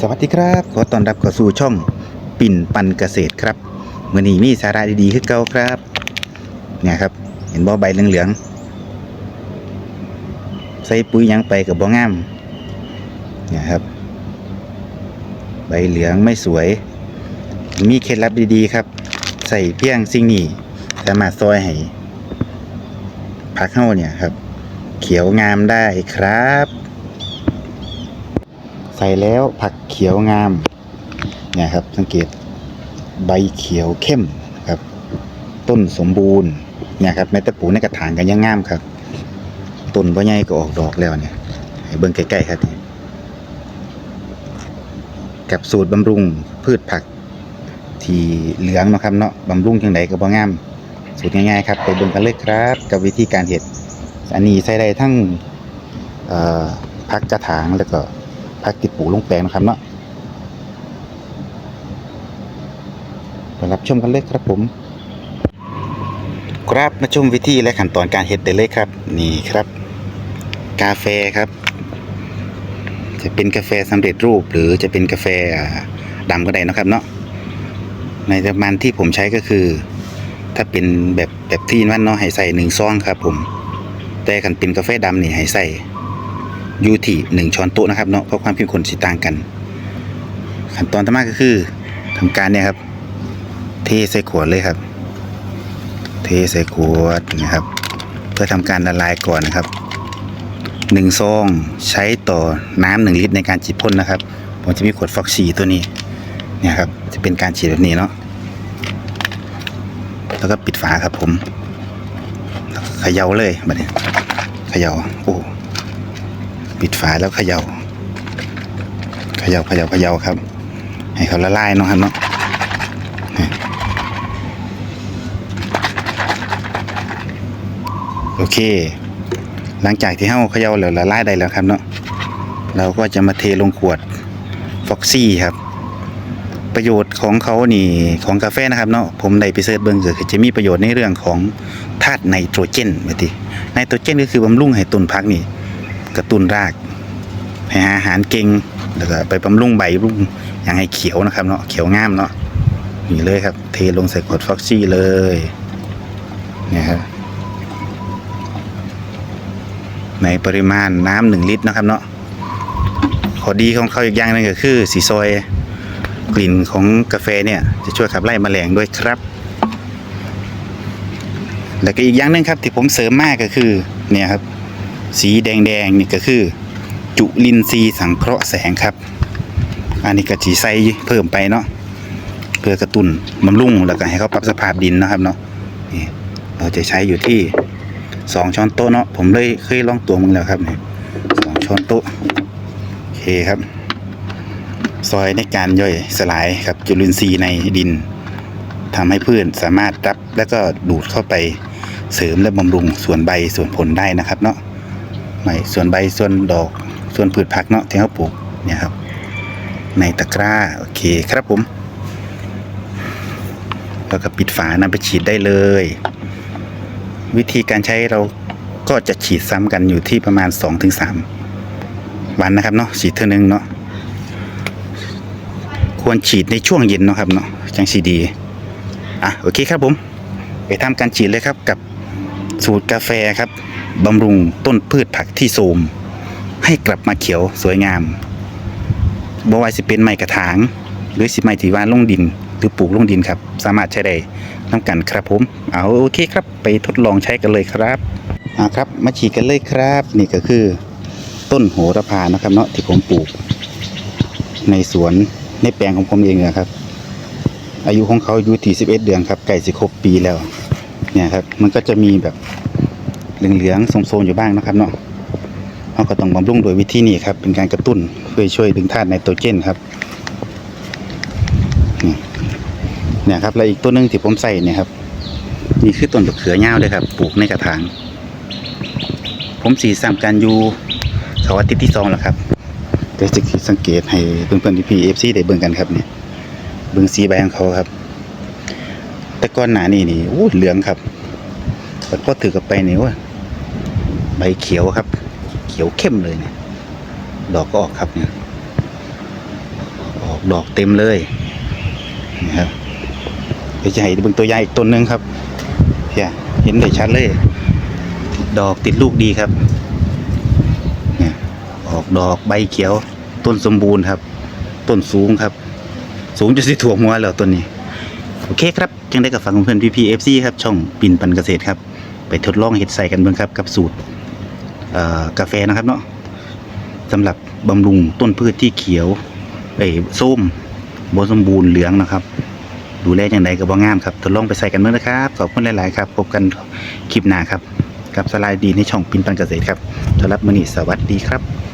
สวัสดีครับ ขอต้อนรับเข้าสู่ช่องปิ่นปันเกษตรครับมื่อนี้มีสาระดีๆขึ้นเก่าครับเนี่ยครับ เห็นบ่อใบเหลืองๆใส่ปุ๋ยยังไปกับบ่งามเนี่ยครับ ใบเหลืองไม่สวย มีเคล็ดลับดีๆครับ ใส่เพียงสิ่งนี้สามารถซอยให้ผักเฮ้าเนี่ยครับ เขียวงามได้ครับ ส่แล้วผักเขียวงามเนี่ยครับสังเกตใบเขียวเข้มครับ ต้นสมบูรณ์เนี่ยครับแม้แต่ปูในกระถางกันยังงามครับต้นบ่ใหญ่ก็ออกดอกแล้วเนี่ยให้เบิ่งใกล้ๆครับกับสูตรบำรุงพืชผัก ที่เหลืองนาะครับเนาะบำรุงจังไดก็บ่งาม สูตรง่ายๆครับไปเบิ่งกันเลยครับ กับวิธีการเฮ็ดอันนี้ใส่ได้ทั้งเอ่อผักกระถางแล้วก็ พักติดปลูกลงแปลงนะครับเนาะไปรับชมกันเลยครับผม ครับมาชมวิธีและขั้นตอนการเฮ็ดได้เลยครับ นี่ครับ กาแฟครับ จะเป็นกาแฟสำเร็จรูป หรือจะเป็นกาแฟอ่าดำก็ได้นะครับเนาะในปริมาณที่ผมใช้ก็คือ ถ้าเป็นแบบแบบที่นั่นเนาะให้ใส่หนึ่งซองครับ ผม แต่คันเป็นกาแฟดำนี่ให้ใส่ ยูทีหนึ่งช้อนโต๊ะนะครับเนาะเพราะความเข้มข้นสิต่างกัน ขั้นตอนต่อมาก็คือทำการเนี่ยครับ เทใส่ขวดเลยครับ เทใส่ขวดนะครับ เพื่อทำการละลายก่อนนะครับหนึ่งซองใช้ต่อน้ำหนึ่งลิตรในการฉีดพ่นนะครับผมจะมีขวดฟอกซีตัวนี้เนี่ยครับจะเป็นการฉีดแบบนี้เนาะแล้วก็ปิดฝาครับผมเขย่าเลยบัดนี้เขย่าโอ้ ปิดฝาแล้วเขย่าเขย่าเขย่าเขย่าครับ ให้เขาละลายเนาะครับเนาะโอเค หลังจากที่เฮาเขย่าแล้วละลายได้แล้วครับเนาะเราก็จะมาเทลงขวดฟ็อกซี่ครับ ประโยชน์ของเขานี่ของกาแฟนะครับเนาะผมได้ไปเสิร์ชเบิ่งก็คือจะมีประโยชน์ในเรื่องของธาตุไนโตรเจนว่าติไนโตรเจนก็คือบำรุงให้ต้นพักนี่ กระตุ้นรากให้อาหารเก่งแล้วก็ไปบำรุงใบรุ่งอย่างให้เขียวนะครับเนาะเขียวงามเนาะนี่เลยครับ เทลงใส่ขวดฟ็อกซี่เลยเนี่ยครับในปริมาณน้ำหนึ่งลิตรนะครับเนาะข้อดีของเขาอีกอย่างนึงก็คือสีซอยกลิ่นของกาแฟเนี่ยจะช่วยขับไล่แมลงด้วยครับ แล้วก็อีกอย่างหนึงครับที่ผมเสริมมากก็คือเนี่ยครับ สีแดงๆนี่ก็คือ จุลินทรีย์สังเคราะห์แสงครับ อันนี้ก็จีใสเพิ่มไปเนาะเพื่อกระตุ้นบำรุงแล้วก็ให้เขาปรับสภาพดินนะครับเนาะนี่เราจะใช้อยู่ที่สองช้อนโต๊ะเนาะผมเลยเคยลองตัวมึงแล้วครับนี่สองช้อนโต๊ะโอเคครับ ซอยในการย่อยสลายครับจุลินทรีย์ในดินทำให้พืชสามารถรับ แล้วก็ดูดเข้าไปเสริมและบำรุงส่วนใบส่วนผลได้นะครับเนาะ ไม่ส่วนใบส่วนดอกส่วนพืชผักเนาะที่เขาปลูกเนี่ยครับ ในตะกร้าโอเคครับผมแล้วก็ปิดฝานำไปฉีดได้เลย วิธีการใช้เราก็จะฉีดซ้ำกันอยู่ที่ประมาณ 2-3 วันนะครับเนาะฉีดเท่านึงเนาะควรฉีดในช่วงเย็นเนาะครับเนาะจังสีดีอะโอเคครับผม ไปทำการฉีดเลยครับกับสูตรกาแฟครับ บำรุงต้นพืชผักที่โทรมให้กลับมาเขียวสวยงามบ่ว่าสิเป็นไม้กระถาง หรือสิไม้ที่ว่านลงดิน หรือปลูกลงดินครับ สามารถใช้ได้น้ำกันครับผม เอาโอเคครับ ไปทดลองใช้กันเลยครับอ่าครับ มาฉีดกันเลยครับ นี่ก็คือ ต้นโหระพานะครับเนาะที่ผมปลูก ในสวนในแปลงของผมเองนะครับ อายุของเขาอยู่ที่11 เดือนครับใกล้สิครบปีแล้ว เนี่ยครับ มันก็จะมีแบบ เหลืองๆโซมๆอยู่บ้างนะครับเนาะเราก็ต้องบำรุงโดยวิธีนี้ครับเป็นการกระตุ้นเพื่อช่วยดึงธาตุไนโตรเจนครับนี่เนี่ยครับแล้วอีกตัวหนึงที่ผมใส่เนี่ยครับนี่คือต้นมะเขือยาเลยครับ ปลูกในกระถาง ผมสีสามการอยู่เขาอาทิตย์ที่สองแล้วครับเดี๋ยวจะสังเกตให้เพื่อนๆที่พีเอฟซีได้เบิ่งกันครับเนี่ยเบิ่งสีใบของเขาครับ แต่ก้อนหนานี่นี่โอ้เหลืองครับแต่พอถือกับไปนี่ว่า ใบเขียวครับ เขียวเข้มเลยเนี่ย ดอกก็ออกครับเนี่ยออกดอกเต็มเลยนะครับเดี๋ยวจะให้เบิ่งตัวอย่อีกต้นหนึงครับเนี่ยเห็นได้ชัดเลย ดอกติดลูกดีครับเนี่ยออกดอกใบเขียว ต้นสมบูรณ์ครับ ต้นสูงครับ สูงจนสิถ่วงหัวแล้วต้นนี้โอเคครับจึงได้กับฟังเพื่อนพีพีเอฟซีครับ ช่องปินปันเกษตรครับ ไปทดลองเห็ดใส่กันเบิ่งครับ กับสูตร กาแฟนะครับเนาะสำหรับบำรุงต้นพืชที่เขียวเอ้ส้มบสมบูรณ์เหลืองนะครับ ดูแลอย่างไรกับ่งามครับทดลองไปใส่กันเมื่อนะครับขอบคุณหลาย ๆ ครับ พบกันคลิปหน้าครับ กับสไลด์ดีในช่องปินปันเกษตรครับสำหรับมือนี้สวัสดีครับ